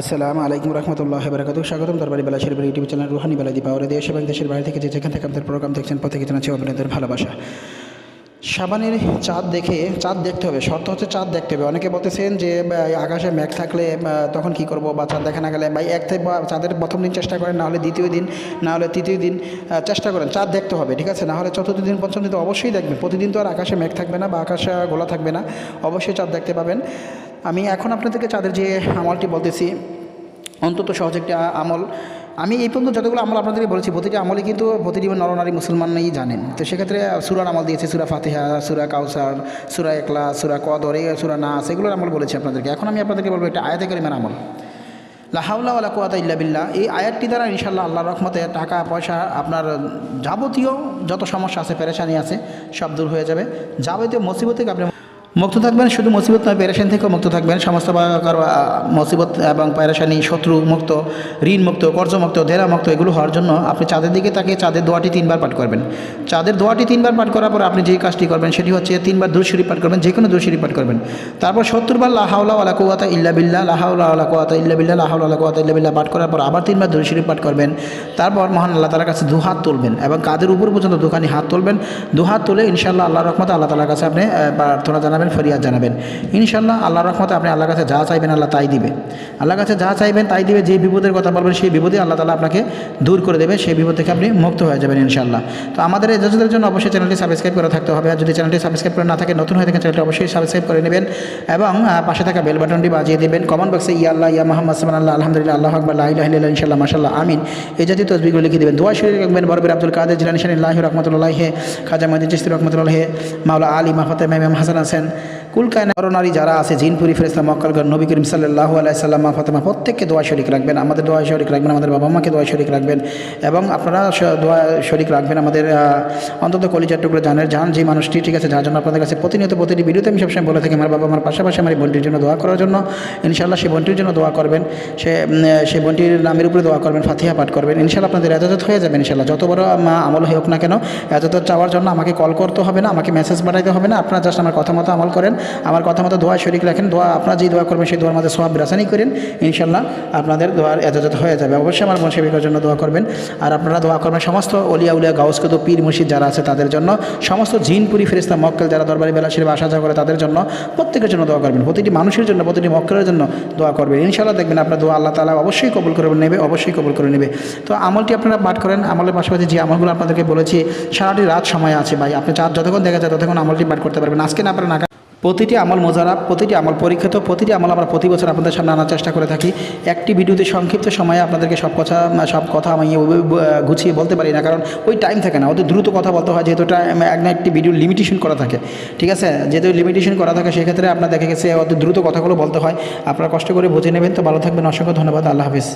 আসসালামু আলাইকুম রহমতুল্লাহ বরকাত স্বাগতম দরবারি বেলা শরীফের ইউটিউব চ্যানেল রুহানি বেলা দীপাওয়ারে দেশ এবং দেশের বাইরে থেকে যে যেখান থেকে আমাদের প্রোগ্রাম দেখছেন, প্রত্যেকে জানাচ্ছি অভিনেতার ভালোবাসা। সাবানের চাঁদ দেখে, চাঁদ দেখতে হবে, শর্ত হচ্ছে চাঁদ দেখতে হবে। অনেকে বলতেছেন যে আকাশে মেঘ থাকলে তখন কি করব? বা চাঁদ দেখা না গেলে, ভাই, এক থেকে বা, চাঁদের প্রথম দিন চেষ্টা করেন, নাহলে দ্বিতীয় দিন, নাহলে তৃতীয় দিন চেষ্টা করেন। চাঁদ দেখতে হবে, ঠিক আছে? নাহলে চতুর্থ দিন, পঞ্চম দিন তো অবশ্যই দেখবেন। প্রতিদিন তো আর আকাশে মেঘ থাকবে না বা আকাশে গোলা থাকবে না। অবশ্যই চাঁদ দেখতে পাবেন। আমি এখন আপনাদেরকে চাঁদের যে আমলটি বলতেছি, অন্তত সহজ একটি আমল। আমি এই পর্যন্ত যতগুলো আমল আপনাদেরকে বলেছি, প্রতিটি আমলে কিন্তু প্রতিটি নরনারী মুসলমানই জানেন। তো সেক্ষেত্রে সুরার আমল দিয়েছি, সুরা ফাতিহা, সুরা কাউসার, সুরা একলা সুরা কদর সুরা নাস, এগুলোর আমল বলেছি আপনাদেরকে। এখন আমি আপনাদেরকে বলব একটা আয়াতে করিমের আমল। লাহাউল্লা ওয়ালা কুয়াতা ইল্লা বিল্লাহ। এই আয়াতটি দ্বারা ইনশাল্লাহ আল্লাহ রহমতে টাকা, পয়সা, আপনার যাবতীয় যত সমস্যা আছে, পেরেশানি আছে, সব দূর হয়ে যাবে। যাবতীয় মুসিবত থেকে আপনি মুক্ত থাকবেন, শুধু মুসিবত নয়, পেরেশানি থেকেও মুক্ত থাকবেন। সমস্ত মুসিবত এবং পেরেশানি, শত্রু মুক্ত, ঋণ মুক্ত, কর্জ মুক্ত দেরা মুক্ত, এগুলো হওয়ার জন্য আপনি চাঁদের দিকে তাকে চাঁদের দোয়াটি তিনবার পাঠ করবেন। চাঁদের দোয়াটি তিনবার পাঠ করার পর আপনি যেই কাজটি করবেন, সেটি হচ্ছে তিনবার দুশরি পাঠ করবেন যে কোনো দুশরি পাঠ করবেন। তারপর সত্তর বার লাহাউলা ওয়ালা কুয়াতা ইল্লা বিল্লা লাহাউলা ওয়ালা কুয়াতা ইল্লা বিল্লা লাহাউলা ওয়ালা কুয়াতা ইল্লা বিল্লাহ পাঠ করার পর আবার তিনবার দুশরি পাঠ করবেন। তারপর মহান আল্লাহ তালার কাছে দু হাত তুলবেন এবং কাদের উপর পর্যন্ত দুখানি হাত তুলবেন। দু হাত তুলে ইনশাল্লাহ আল্লাহ রহমতে আল্লাহ তালার কাছে আপনি প্রার্থনা জানাবেন। ফরিয়াদ জানাবেন। ইনশাল্লাহ আল্লাহ রহমতে আপনি আল্লাহর কাছে যা চাইবেন আল্লাহ তাই দিবে। আল্লাহর কাছে যা চাইবেন তাই দিবে, যে বিপদের কথা বলবেন সেই বিপদে আল্লাহ তালা আপনাকে দূর করে দেবে, সেই বিপদ থেকে আপনি মুক্ত হয়ে যাবেন ইনশাল্লাহ তো আমাদের এই জন্য অবশ্যই চ্যানেলটি সাবস্ক্রাইব করে থাকতে হবে, আর যদি চ্যানেলটি সাবস্ক্রাইব করে না থাকে, নতুন হয়ে থাকে, চ্যানেলটি অবশ্যই সাবস্ক্রাইব করে নেবেন এবং পাশে থাকা বেল বাটনটি বাজিয়ে দেবেন। কমেন্ট বক্সে ইয়া আল্লাহ, ইয়া মোহাম্মদ সামান আল্লাহ আলহামদুলিল্লাহ, আল্লাহ আকবর লাহ ইনশাল্লাহ মাসাল্লাহ আমিন। এই জাতীয় তসবিগুলো লিখে দেবেন। দোয়া শরীর রাখবেন বরবির আব্দুল কাদের জিলানি শাহ রহমতুল্লাহ হে খাজা মহিদিন চিস্তি রহমতুল্লাহ হে মাওলা আলী মাহফতে মেম হাসান হাসেন কুলকায় নারী যারা আছে জিনপুরি ফেরেস্তা মক্কালগড় নবী করিম সাল্লাহ আলাইসাল্লাম ফাতেমা প্রত্যেককে দোয়া শরিক রাখবেন। আমাদের দোয়া শরিক রাখবেন আমাদের বাবা মাকে দোয়া শরিক রাখবেন এবং আপনারা দোয়া শরিক রাখবেন আমাদের অন্তত কলিজার টুকরো জানের জান যে মানুষটি ঠিক আছে যার জন্য আপনাদের কাছে প্রতিনিয়ত প্রতিটি ভিডিওতে আমি সবসময় বলে থাকি আমার বাবা আমার পাশাপাশি আমার বোনটির জন্য দোয়া করার জন্য ইনশাল্লাহ সেই বোনটির জন্য দোয়া করবেন। সে সেই বোনটির নামের উপরে দোয়া করবেন ফাতিহা পাঠ করবেন। ইনশাল্লাহ আপনাদের এজাজত হয়ে যাবে ইনশাল্লাহ যত বড় আম, আমল হোক না কেন এজাজত চাওয়ার জন্য আমাকে কল করতে হবে না আমাকে মেসেজ পাঠাইতে হবে না। আপনারা জাস্ট আমার কথা মতো আমল করেন। আমার কথা মতো দোয়া শরিক রাখেন। দোয়া আপনারা যেই দোয়া করবেন, সেই দোয়ার মধ্যে সব রাসানি করেন। ইনশাল্লাহ আপনাদের দোয়ার এজাজত হয়ে যাবে। অবশ্যই আমার বোন সেবিকার জন্য দোয়া করবেন। আর আপনারা দোয়া করবেন সমস্ত অলিয়া উলিয়া গাউসকুদ পীর মুর্শিদ যারা আছে তাদের জন্য, সমস্ত জিনপুরি ফেরিস্তা মক্কেল যারা দরবারি বেলা শরীফ আসা যাওয়া করে তাদের জন্য প্রত্যেকের জন্য দোয়া করবেন। প্রতিটি মানুষের জন্য, প্রতিটি মক্কেলের জন্য দোয়া করবেন। ইনশাল্লাহ দেখবেন আপনার দোয়া আল্লাহ তালা অবশ্যই কবুল করে নেবে, অবশ্যই কবুল করে নেবে। তো আমলটি আপনারা পাঠ করেন। আমলের পাশাপাশি যে আমলগুলো আপনাদেরকে বলেছি, সারাটি রাত সময় আছে ভাই। আপনি চার যতক্ষণ দেখা যায় ততক্ষণ আমলটি পাঠ করতে পারবেন। আজকে না আপনারা না প্রতিটি আমল মোজারাব প্রতিটি আমল পরীক্ষিত, প্রতিটি আমল আমরা প্রতি বছর আপনাদের সামনে আনার চেষ্টা করে থাকি। একটি ভিডিওতে সংক্ষিপ্ত সময়ে আপনাদেরকে সব কথা সব কথা আমি গুছিয়ে বলতে পারি না, কারণ ওই টাইম থাকে না। ওদের দ্রুত কথা বলতে হয়, যেহেতু টাইম এক না একটি ভিডিও লিমিটেশন করা থাকে। ঠিক আছে? যেহেতু লিমিটেশন করা থাকে, সেক্ষেত্রে আপনার দেখা গেছে অত দ্রুত কথাগুলো বলতে হয়। আপনারা কষ্ট করে বুঝে নেবেন। তো ভালো থাকবেন। অসংখ্য ধন্যবাদ। আল্লাহ হাফিজ।